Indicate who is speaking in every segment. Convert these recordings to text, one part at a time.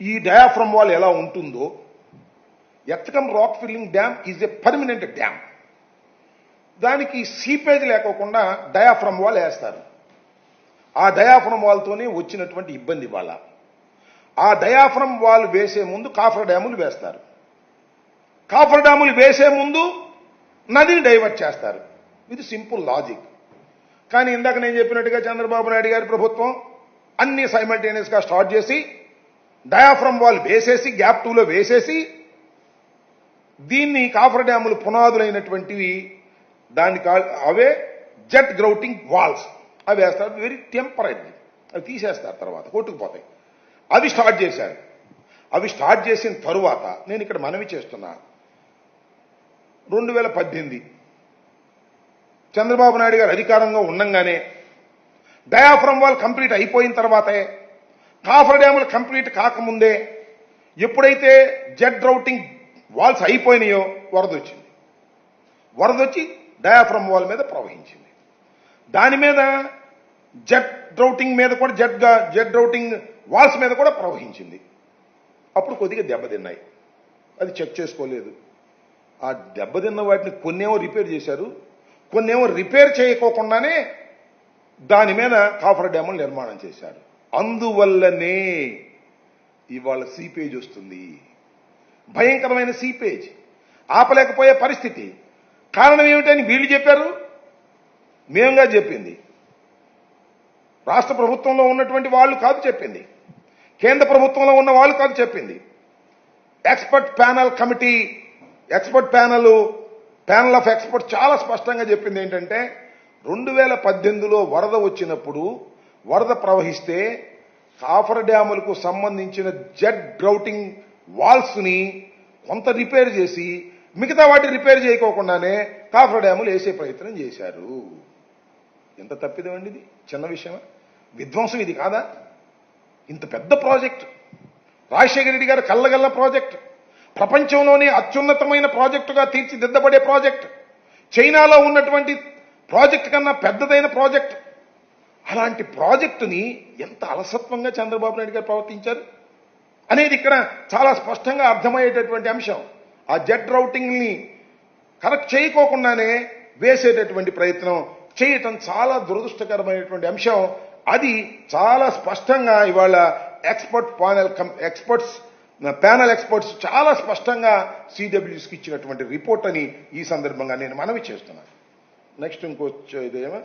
Speaker 1: ఈ diaphragm wall ఎలా ఉంటుందో ఎత్తకం rock filling dam is a permanent dam దానికి సీపేజ్ లేకోకుండా డయాఫ్రమ్ వాల్ వేస్తారు. ఆ డయాఫ్రమ్ వాల్తోనే వచ్చినటువంటి ఇబ్బంది వాళ్ళ ఆ డయాఫ్రమ్ వాల్ వేసే ముందు కాఫర్ డ్యాములు వేస్తారు. కాఫర్ డ్యాములు వేసే ముందు నదిని డైవర్ట్ చేస్తారు. ఇది సింపుల్ లాజిక్ కానీ ఇందాక నేను చెప్పినట్టుగా చంద్రబాబు నాయుడు గారి ప్రభుత్వం అన్ని సైమల్టేనియస్గా స్టార్ట్ చేసి డయాఫ్రమ్ వాల్ వేసేసి గ్యాప్ టూలో వేసేసి దీన్ని కాఫర్ డ్యాములు పునాదులైనటువంటివి దాన్ని అవే జెట్ గ్రౌటింగ్ వాల్స్. అవి వేస్తారు వెరీ టెంపరీ అవి తీసేస్తారు తర్వాత కొట్టుకుపోతాయి అవి స్టార్ట్ చేశారు. అవి స్టార్ట్ చేసిన తరువాత నేను ఇక్కడ మనవి చేస్తున్నా. రెండు వేల పద్దెనిమిది చంద్రబాబు నాయుడు గారు అధికారంలో ఉండంగానే డయాఫ్రమ్ వాల్ కంప్లీట్ అయిపోయిన తర్వాతే కాఫర్ డ్యాములు కంప్లీట్ కాకముందే ఎప్పుడైతే జెడ్ రౌటింగ్ వాల్స్ అయిపోయినాయో వరద వచ్చింది వరద వచ్చి డయాఫ్రమ్ వాల్ మీద ప్రవహించింది. దాని మీద జెట్ రౌటింగ్ మీద కూడా జెట్ జెట్ రౌటింగ్ వాల్స్ మీద కూడా ప్రవహించింది. అప్పుడు కొద్దిగా దెబ్బతిన్నాయి అది చెక్ చేసుకోలేదు. ఆ దెబ్బతిన్న వాటిని కొన్నేమో రిపేర్ చేశారు. కొన్నేమో రిపేర్ చేయకోకుండానే దాని మీద కాఫర్ డ్యాములు నిర్మాణం చేశారు. అందువల్లనే ఇవాళ సీపేజ్ వస్తుంది. భయంకరమైన సీపేజ్ ఆపలేకపోయే పరిస్థితి. కారణం ఏమిటని వీళ్ళు చెప్పారు? మేముగా చెప్పింది. రాష్ట్ర ప్రభుత్వంలో ఉన్నటువంటి వాళ్ళు కాదు చెప్పింది. కేంద్ర ప్రభుత్వంలో ఉన్న వాళ్ళు కాదు చెప్పింది. Expert panel committee expert panel panel of expert చాలా స్పష్టంగా చెప్పింది ఏంటంటే రెండు వేల పద్దెనిమిదిలో వరద వచ్చినప్పుడు వరద ప్రవహిస్తే కాఫర్ డ్యాములకు సంబంధించిన జెడ్ గ్రౌటింగ్ వాల్స్ని కొంత రిపేర్ చేసి మిగతా వాటి రిపేర్ చేయకోకుండానే కాఫర్ డ్యాములు వేసే ప్రయత్నం చేశారు. ఎంత తప్పిదమండి ఇది? చిన్న విషయమా? విధ్వంసం ఇది కాదా? ఇంత పెద్ద ప్రాజెక్ట్. రాజశేఖర రెడ్డి గారు కళ్ళగల్ల ప్రాజెక్ట్. ప్రపంచంలోనే అత్యున్నతమైన ప్రాజెక్టుగా తీర్చిదిద్దబడే ప్రాజెక్ట్. చైనాలో ఉన్నటువంటి ప్రాజెక్ట్ కన్నా పెద్దదైన ప్రాజెక్ట్. అలాంటి ప్రాజెక్టుని ఎంత అలసత్వంగా చంద్రబాబు నాయుడు గారు ప్రవర్తించారు? అనేది ఇక్కడ చాలా స్పష్టంగా అర్థమయ్యేటటువంటి అంశం. ఆ జెట్ రౌటింగ్ని కరెక్ట్ చేయకోకుండానే వేసేటటువంటి ప్రయత్నం చేయటం చాలా దురదృష్టకరమైనటువంటి అంశం. అది చాలా స్పష్టంగా ఇవాళ expert panel experts panel experts చాలా స్పష్టంగా సిడబ్ల్యూస్కి ఇచ్చినటువంటి రిపోర్ట్ అని ఈ సందర్భంగా నేను మనవి చేస్తున్నాను. నెక్స్ట్ ఇంకో ఇదేమో?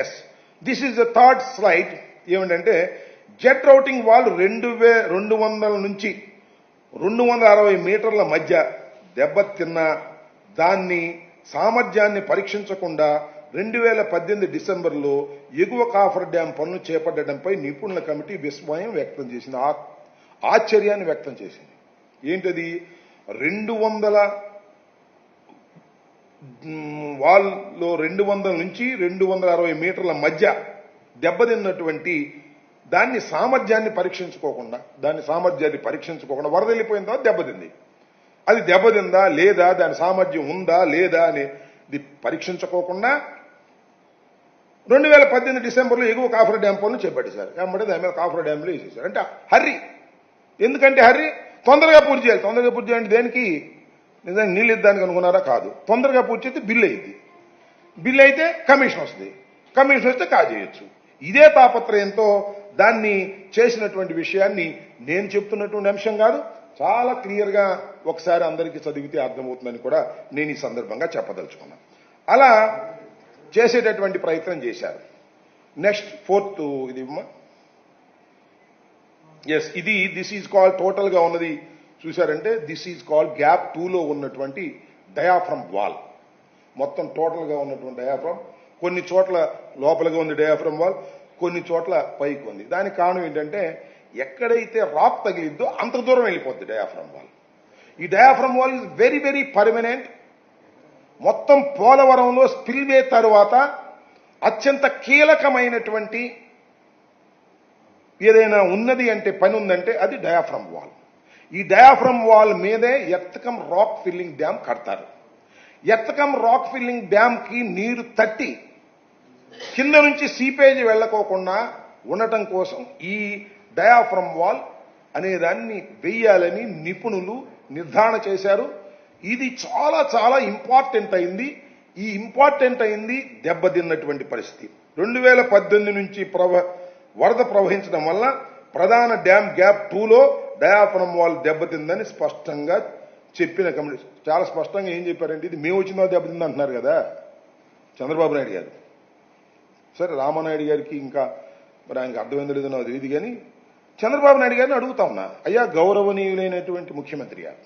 Speaker 1: Yes this is the third slide ఏమిటంటే జెట్ రౌటింగ్ వాల్ రెండు వే రెండు వందల నుంచి రెండు వందల అరవై మీటర్ల మధ్య దెబ్బతిన్న దాన్ని సామర్థ్యాన్ని పరీక్షించకుండా రెండు వేల పద్దెనిమిది డిసెంబర్లో ఎగువ కాఫర్ డ్యాం పనులు చేపట్టడంపై నిపుణుల కమిటీ విస్మయం వ్యక్తం చేసింది. ఆశ్చర్యాన్ని వ్యక్తం చేసింది. ఏంటది? రెండు వందల వాల్లో రెండు వందల నుంచి రెండు వందల అరవై మీటర్ల మధ్య దెబ్బతిన్నటువంటి దాన్ని సామర్థ్యాన్ని పరీక్షించుకోకుండా దాని సామర్థ్యాన్ని పరీక్షించుకోకుండా వరద వెళ్ళిపోయిన తర్వాత దెబ్బతింది అది దెబ్బతిందా లేదా దాని సామర్థ్యం ఉందా లేదా అని పరీక్షించుకోకుండా రెండు వేల పద్దెనిమిది డిసెంబర్లో ఎగువ కాఫర్ డ్యాం పనులు చేపట్టేశారు. కాబట్టి దాని మీద కాఫర్ డ్యాంలో వేసేసారు అంటే హర్రీ. ఎందుకంటే హర్రీ? తొందరగా పూర్తి చేయాలి. తొందరగా పూర్తి చేయాలంటే దేనికి? నిజంగా నీళ్ళు ఇద్దానికి అనుకున్నారా? కాదు. తొందరగా పూర్తి చేస్తే బిల్లు అయింది బిల్లు అయితే కమిషన్ వస్తుంది. కమిషన్ వస్తే కాజేయచ్చు ఇదే తాపత్రయంతో దాన్ని చేసినటువంటి విషయాన్ని నేను చెప్తున్నటువంటి అంశం కాదు. చాలా క్లియర్గా ఒకసారి అందరికీ చదివితే అర్థమవుతుందని కూడా నేను ఈ సందర్భంగా చెప్పదలుచుకున్నాను అలా చేసేటటువంటి ప్రయత్నం చేశారు. నెక్స్ట్ ఫోర్త్ ఇది ఎస్ ఇది దిస్ ఈజ్ కాల్ టోటల్గా ఉన్నది. చూశారంటే దిస్ ఈజ్ కాల్ గ్యాప్ టూలో ఉన్నటువంటి డయాఫ్రమ్ వాల్. మొత్తం టోటల్గా ఉన్నటువంటి డయాఫ్రమ్. కొన్ని చోట్ల లోపలగా ఉంది డయాఫ్రమ్ వాల్ కొన్ని చోట్ల పైకి ఉంది. దానికి కారణం ఏంటంటే ఎక్కడైతే రాక్ తగిలిద్దో అంత దూరం వెళ్ళిపోద్ది డయాఫ్రమ్ వాల్. ఈ diaphragm wall is very very permanent మొత్తం పోలవరంలో స్పిల్వే తరువాత అత్యంత కీలకమైనటువంటి ఏదైనా ఉన్నది అంటే పని ఉందంటే అది డయాఫ్రమ్ వాల్. ఈ డయాఫ్రమ్ వాల్ మీదే ఎత్తకం రాక్ ఫిల్లింగ్ డ్యామ్ కడతారు. ఎత్తకం రాక్ ఫిల్లింగ్ డ్యామ్కి నీరు తట్టి కింద నుంచి సీపేజ్ వెళ్ళకోకుండా ఉండటం కోసం ఈ డయాఫ్రమ్ వాల్ అనే దాన్ని వెయ్యాలని నిపుణులు నిర్ధారణ చేశారు. ఇది చాలా చాలా ఇంపార్టెంట్ అయింది. ఈ ఇంపార్టెంట్ అయింది దెబ్బతిన్నటువంటి పరిస్థితి. రెండు వేల పద్దెనిమిది నుంచి ప్రవ వరద ప్రవహించడం వల్ల ప్రధాన డ్యామ్ గ్యాప్ టూలో డయాఫ్రమ్ వాళ్ళు దెబ్బతిందని స్పష్టంగా చెప్పిన కమిటీ చాలా స్పష్టంగా ఏం చెప్పారంటే ఇది మేము వచ్చిందో దెబ్బతింది అంటున్నారు కదా చంద్రబాబు నాయుడు గారు. సరే రామానాయుడు గారికి ఇంకా మరి ఆయనకు అర్థమైందో లేదో నాకు తెలియదు కానీ చంద్రబాబు నాయుడు గారిని అడుగుతా ఉన్నా. అయ్యా గౌరవనీయులైనటువంటి ముఖ్యమంత్రి గారు.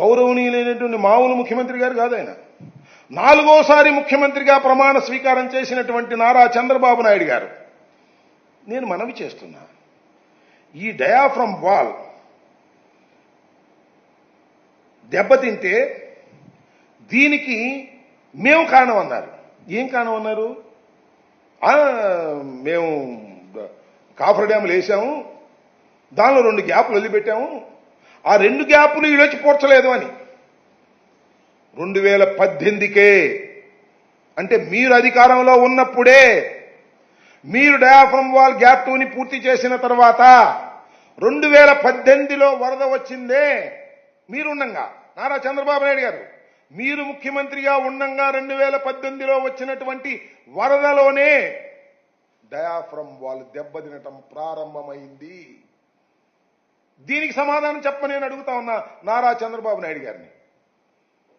Speaker 1: గౌరవనీయులైనటువంటి మామూలు ముఖ్యమంత్రి గారు కాదు ఆయన. నాలుగోసారి ముఖ్యమంత్రిగా ప్రమాణ స్వీకారం చేసినటువంటి నారా చంద్రబాబు నాయుడు గారు. నేను మనవి చేస్తున్నా. ఈ డయాఫ్రమ్ వాల్. దెబ్బతింటే దీనికి మేము కారణం అన్నారు. ఏం కారణం అన్నారు? మేము కాఫర్ డ్యాములు వేసాము దానిలో రెండు గ్యాపులు వదిలిపెట్టాము ఆ రెండు గ్యాపులు ఈడొచ్చి పూడ్చలేదు అని. రెండు వేల పద్దెనిమిదికే అంటే మీరు అధికారంలో ఉన్నప్పుడే మీరు డయాఫ్రమ్ వాల్ గ్యాప్ టూని పూర్తి చేసిన తర్వాత రెండు వేల పద్దెనిమిదిలో వరద వచ్చిందే. మీరుండంగా. నారా చంద్రబాబు నాయుడు గారు మీరు ముఖ్యమంత్రిగా ఉండంగా రెండు వేల పద్దెనిమిదిలో వచ్చినటువంటి వరదలోనే డయాఫ్రమ్ వాళ్ళు దెబ్బతినటం ప్రారంభమైంది. దీనికి సమాధానం చెప్ప నేను అడుగుతా ఉన్నా నారా చంద్రబాబు నాయుడు గారిని.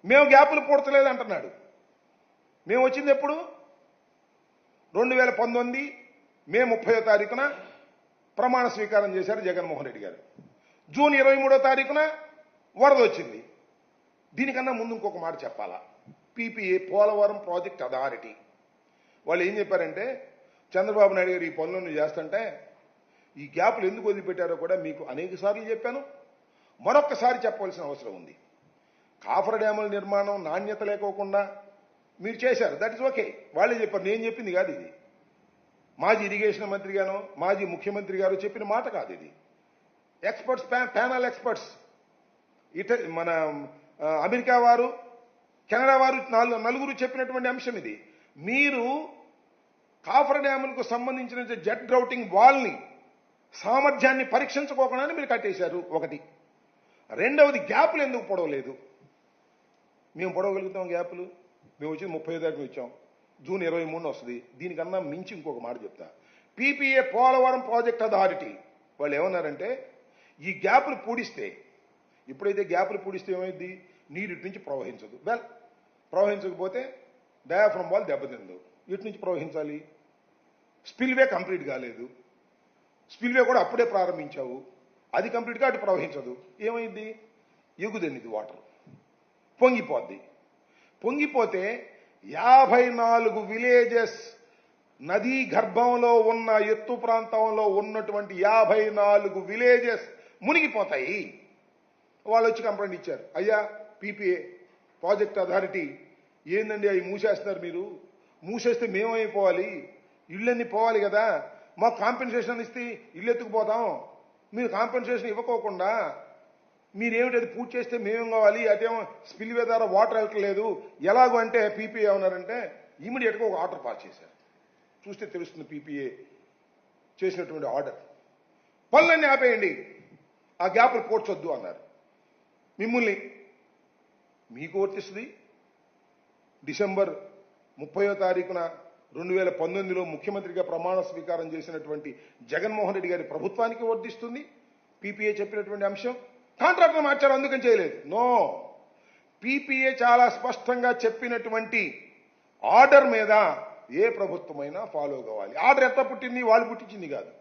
Speaker 1: మేము గ్యాపులు పూడతలేదు అంటున్నాడు. మేము వచ్చింది ఎప్పుడు? రెండు వేల పంతొమ్మిది మే ముప్పయో తారీఖున ప్రమాణ స్వీకారం చేశారు జగన్మోహన్ రెడ్డి గారు. జూన్ ఇరవై మూడో తారీఖున వరద వచ్చింది. దీనికన్నా ముందు ఇంకొక మాట చెప్పాలా? PPA Polavaram project authority. వాళ్ళు ఏం చెప్పారంటే చంద్రబాబు నాయుడు గారు ఈ పనులను చేస్తుంటే ఈ గ్యాపులు ఎందుకు వదిలిపెట్టారో కూడా మీకు అనేక సార్లు చెప్పాను. మరొక్కసారి చెప్పవలసిన అవసరం ఉంది. కాఫర్ డ్యాముల నిర్మాణం నాణ్యత లేకోకుండా మీరు చేశారు. దట్ ఇస్ ఓకే వాళ్ళే చెప్పారు. నేను చెప్పింది కాదు ఇది. మాజీ ఇరిగేషన్ మంత్రి గాను మాజీ ముఖ్యమంత్రి గారు చెప్పిన మాట కాదు ఇది. ఎక్స్పర్ట్స్ ప్యానల్ ఎక్స్పర్ట్స్ ఇట మన అమెరికా వారు కెనడా వారు నాలుగు నలుగురు చెప్పినటువంటి అంశం ఇది. మీరు కాఫర్ డ్యాములకు సంబంధించిన జెట్ గ్రౌటింగ్ వాల్ని సామర్థ్యాన్ని పరీక్షించుకోకుండా మీరు కట్టేశారు. ఒకటి. రెండవది గ్యాపులు ఎందుకు పొడవలేదు? మేము పొడవగలుగుతాం గ్యాపులు. మేము వచ్చి ముప్పై తారీఖు వచ్చాం జూన్ ఇరవై మూడున వస్తుంది. దీనికన్నా మించి ఇంకొక మాట చెప్తా. పీపీఏ పోలవరం ప్రాజెక్ట్ అథారిటీ వాళ్ళు ఏమన్నారంటే ఈ గ్యాపులు పూడిస్తే ఇప్పుడైతే గ్యాపులు పూడిస్తే ఏమైంది నీరు ఇటు నుంచి ప్రవహించదు. వెల్ ప్రవహించకపోతే డయాఫ్రమ్ వాల్ దెబ్బతిందు ఇటు నుంచి ప్రవహించాలి. స్పిల్వే కంప్లీట్ కాలేదు. స్పిల్వే కూడా అప్పుడే ప్రారంభించావు. అది కంప్లీట్గా అటు ప్రవహించదు. ఏమైంది ఎగుదనిది వాటర్. పొంగిపోద్ది. పొంగిపోతే యాభై నాలుగు విలేజెస్ నదీ గర్భంలో ఉన్న ఎత్తు ప్రాంతంలో ఉన్నటువంటి యాభై నాలుగు విలేజెస్ మునిగిపోతాయి. వాళ్ళు వచ్చి కంప్లైంట్ ఇచ్చారు. అయ్యా పీపీఏ ప్రాజెక్ట్ అథారిటీ ఏందండి అవి మూసేస్తున్నారు మీరు? మూసేస్తే మేమైపోవాలి ఇళ్ళన్నీ పోవాలి కదా. మాకు కాంపెన్సేషన్ ఇస్తే ఇల్లు ఎత్తుకుపోతాం మీరు కాంపెన్సేషన్ ఇవ్వకోకుండా మీరేమిటి అది పూర్తి చేస్తే మేమేం కావాలి? అదేమో స్పిల్వే ద్వారా వాటర్ వెళ్ళట్లేదు. ఎలాగో అంటే పీపీఏ ఉన్నారంటే ఇమీడియట్గా ఒక ఆర్డర్ పాస్ చేశారు. చూస్తే తెలుస్తుంది పీపీఏ చేసినటువంటి ఆర్డర్. పనులన్నీ ఆపేయండి. ఆ గ్యాప్లు పోడ్చొద్దు అన్నారు. మిమ్మల్ని మీకు వర్తిస్తుంది. డిసెంబర్ ముప్పయో తారీఖున రెండు వేల పంతొమ్మిదిలో ముఖ్యమంత్రిగా ప్రమాణ స్వీకారం చేసినటువంటి జగన్మోహన్ రెడ్డి గారి ప్రభుత్వానికి వర్తిస్తుంది. పీపీఏ చెప్పినటువంటి అంశం. కాంట్రాక్టర్ మార్చారు అందుకని చేయలేదు. నో పీపీఏ చాలా స్పష్టంగా చెప్పినటువంటి ఆర్డర్ మీద ఏ ప్రభుత్వమైనా ఫాలో కావాలి. ఆర్డర్ ఎంత పుట్టింది వాళ్ళు పుట్టించింది కాదు.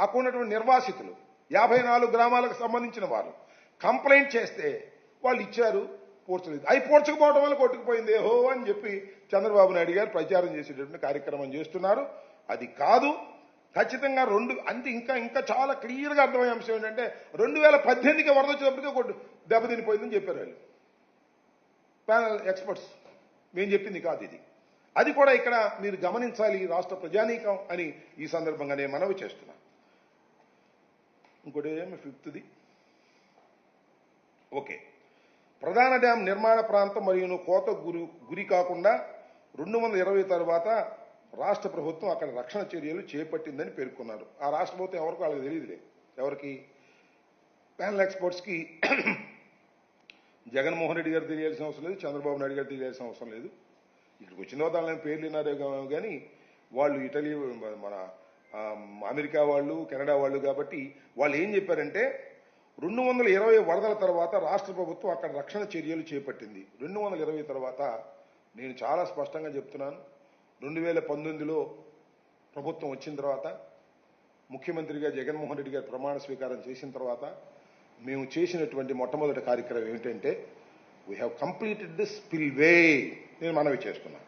Speaker 1: అక్కడ ఉన్నటువంటి నిర్వాసితులు యాభై నాలుగు గ్రామాలకు సంబంధించిన వారు కంప్లైంట్ చేస్తే వాళ్ళు ఇచ్చారు పూడ్చలేదు అవి పూడ్చకపోవడం వల్ల కొట్టుకుపోయింది హో అని చెప్పి చంద్రబాబు నాయుడు గారు ప్రచారం చేసేటటువంటి కార్యక్రమం చేస్తున్నారు. అది కాదు. ఖచ్చితంగా రెండు అంతే ఇంకా ఇంకా చాలా క్లియర్గా అర్థమయ్యే అంశం ఏంటంటే రెండు వేల పద్దెనిమిదికి వరద వచ్చేటప్పటికే కొట్టు దెబ్బతినిపోయిందని చెప్పారు వాళ్ళు. ప్యానల్ ఎక్స్పర్ట్స్ మేము చెప్పింది కాదు ఇది. అది కూడా ఇక్కడ మీరు గమనించాలి ఈ రాష్ట్ర ప్రజానీకం అని ఈ సందర్భంగా నేను మనవి చేస్తున్నా. ఇంకోటి ఏమి ఫిఫ్త్ది? ఓకే. ప్రధాన డ్యాం నిర్మాణ ప్రాంతం మరియు కోత గురి గురి కాకుండా రెండు వందల ఇరవై తర్వాత రాష్ట్ర ప్రభుత్వం అక్కడ రక్షణ చర్యలు చేపట్టిందని పేర్కొన్నారు. ఆ రాష్ట్ర ప్రభుత్వం ఎవరికి వాళ్ళకి తెలియదులే. ఎవరికి? ప్యానల్ ఎక్స్పోర్ట్స్కి జగన్మోహన్ రెడ్డి గారు తెలియాల్సిన అవసరం లేదు చంద్రబాబు నాయుడు గారు తెలియాల్సిన అవసరం లేదు. ఇక్కడికి వచ్చిన తర్వాత వాళ్ళని పేర్లు విన్నారే కానీ వాళ్ళు ఇటలీ మన అమెరికా వాళ్ళు కెనడా వాళ్ళు కాబట్టి వాళ్ళు ఏం చెప్పారంటే రెండు వందల ఇరవై వరదల తర్వాత రాష్ట్ర ప్రభుత్వం అక్కడ రక్షణ చర్యలు చేపట్టింది. రెండు వందల ఇరవై తర్వాత నేను చాలా స్పష్టంగా చెప్తున్నాను. రెండు వేల పంతొమ్మిదిలో ప్రభుత్వం వచ్చిన తర్వాత ముఖ్యమంత్రిగా జగన్మోహన్ రెడ్డి గారు ప్రమాణ స్వీకారం చేసిన తర్వాత మేము చేసినటువంటి మొట్టమొదటి కార్యక్రమం ఏమిటంటే we have completed this spillway నేను మనవి చేస్తున్నాను